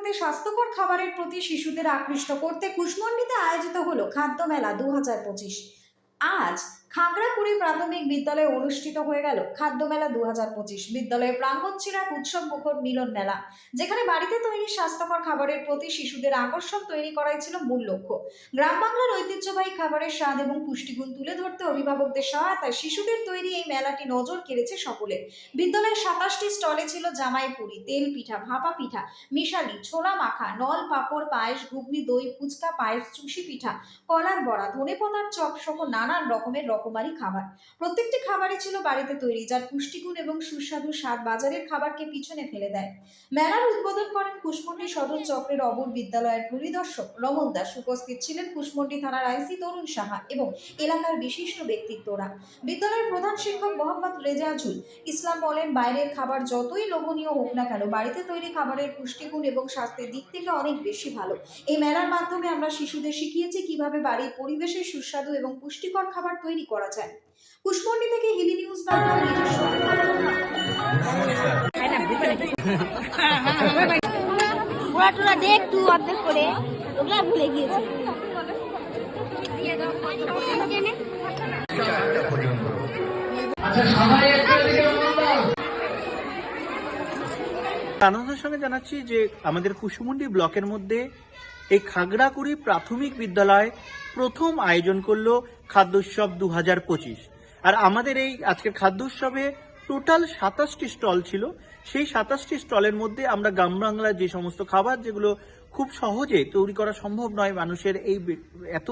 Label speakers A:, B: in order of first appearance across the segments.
A: রাখতে স্বাস্থ্যকর খাবারের প্রতি শিশুদের আকৃষ্ট করতে কুশমন্ডিতে আয়োজিত হলো খাদ্য মেলা দু হাজার পঁচিশ। আজ খাগড়াকুড়ি প্রাথমিক বিদ্যালয়ে অনুষ্ঠিত হয়ে গেল। খাদ্য মেলা দু হাজার পঁচিশ। বিদ্যালয়ের প্রাঙ্গণ ছিল উৎসব মুখর মিলন মেলা, যেখানে বাড়িতে তৈরি স্বাস্থ্যকর খাবারের প্রতি শিশুদের আকর্ষণ তৈরি করাই ছিল মূল লক্ষ্য। গ্রাম বাংলার ঐতিহ্যবাহী খাবারের স্বাদ এবং পুষ্টিগুণ তুলে ধরতে অভিভাবকদের সহায়তায় শিশুদের তৈরি এই মেলাটি নজর কেড়েছে সকলের বিদ্যালয়ের সাতাশটি স্টলে ছিল জামাই পুরি, তেল পিঠা, ভাপা পিঠা, মিশালি, ছোলা মাখা, নল, পাঁপড়, পায়েস, ঘুগনি, দই, ফুচকা, পায়েস, চুষি পিঠা, কলার বড়া, ধনেপাতার চপ সহ নানান রকমের রকমারি খাবার। প্রত্যেকটি খাবারই ছিল বাড়িতে তৈরি, যার পুষ্টিগুণ এবং সুস্বাদু স্বাদ বাজারের খাবারকে পিছনে ফেলে দেয়। মেলার উদ্বোধন করেন কুশমন্ডি সদর চক্রের অবর বিদ্যালয়ের পরিদর্শক রমন দাস। উপস্থিত ছিলেন কুশমন্ডি থানার আইসি তরুণ সাহা এবং এলাকার বিশিষ্ট ব্যক্তিত্বরা। বিদ্যালয়ের প্রধান শিক্ষক মোহাম্মদ রেজাজুল ইসলাম বলেন, বাইরের খাবার যতই লোভনীয় হোক না কেন, বাড়িতে তৈরি খাবারের পুষ্টিগুণ এবং স্বাস্থ্যের দিক থেকে অনেক বেশি ভালো। এই মেলার মাধ্যমে আমরা শিশুদের শিখিয়েছি কীভাবে বাড়ির পরিবেশের সুস্বাদু এবং পুষ্টিকর খাবার তৈরি করা যায়। কুশমন্ডি থেকে হিলি নিউজ বাংলা নিজস্ব।
B: দেখ একটু অর্ধেক করে ওগুলা ভুলে গিয়েছে
C: আনন্দের সঙ্গে জানাচ্ছি যে আমাদের কুসুমুন্ডি ব্লকের মধ্যে এই খাগড়াকুড়ি প্রাথমিক বিদ্যালয় প্রথম আয়োজন করল খাদ্য উৎসব দু হাজার পঁচিশ। আর আমাদের এই আজকের খাদ্য উৎসবে টোটাল সাতাশটি স্টল ছিল। সেই সাতাশটি স্টলের মধ্যে আমরা গ্রাম বাংলার যে সমস্ত খাবার যেগুলো খুব সহজে তৈরি করা সম্ভব নয় মানুষের এই এত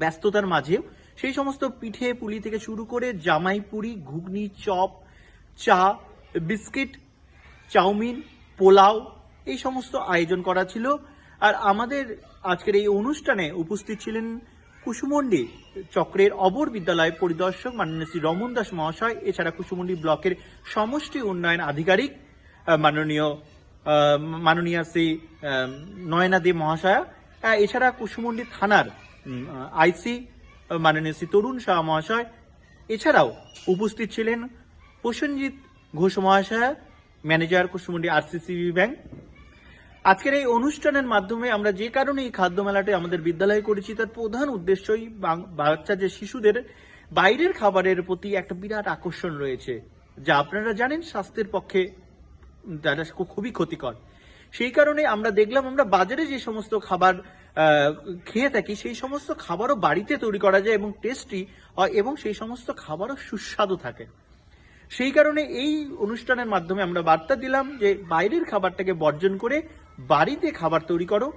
C: ব্যস্ততার মাঝেও, সেই সমস্ত পিঠে পুলি থেকে শুরু করে জামাই পুরি, ঘুগনি, চপ, চা, বিস্কিট, চাউমিন, পোলাও এই সমস্ত আয়োজন করা ছিল। আর আমাদের আজকের এই অনুষ্ঠানে উপস্থিত ছিলেন কুসুমন্ডি চক্রের অবর বিদ্যালয় পরিদর্শক মাননীয় শ্রী রমন দাস মহাশয়, এছাড়া কুসুমন্ডি ব্লকের সমষ্টি উন্নয়ন আধিকারিক মাননীয় মাননীয় শ্রী নয়না দে মহাশয়া এছাড়া কুসুমন্ডি থানার আইসি মাননীয় শ্রী তরুণ শাহ মহাশয়, এছাড়াও উপস্থিত ছিলেন প্রসেনজিৎ ঘোষ মহাশয়, ম্যানেজার কুসুমন্ডি আরসিসিবি ব্যাংক আজকের এই অনুষ্ঠানের মাধ্যমে আমরা যে কারণে এই খাদ্য মেলাটি আমাদের বিদ্যালয়ে করেছি, তার প্রধান উদ্দেশ্যই বাচ্চা যে শিশুদের বাইরের খাবারের প্রতি একটা বিরাট আকর্ষণ রয়েছে, যা আপনারা জানেন স্বাস্থ্যের পক্ষে খু- খুবই ক্ষতিকর। সেই কারণে আমরা দেখলাম আমরা বাজারে যে সমস্ত খাবার খেয়ে থাকি, সেই সমস্ত খাবারও বাড়িতে তৈরি করা যায় এবং টেস্টি হয় এবং সেই সমস্ত খাবারও সুস্বাদু থাকে। সেই কারণে এই অনুষ্ঠানের মাধ্যমে আমরা বার্তা দিলাম যে বাইরের খাবারটাকে বর্জন করে বাড়িতে খাবার তৈরি করো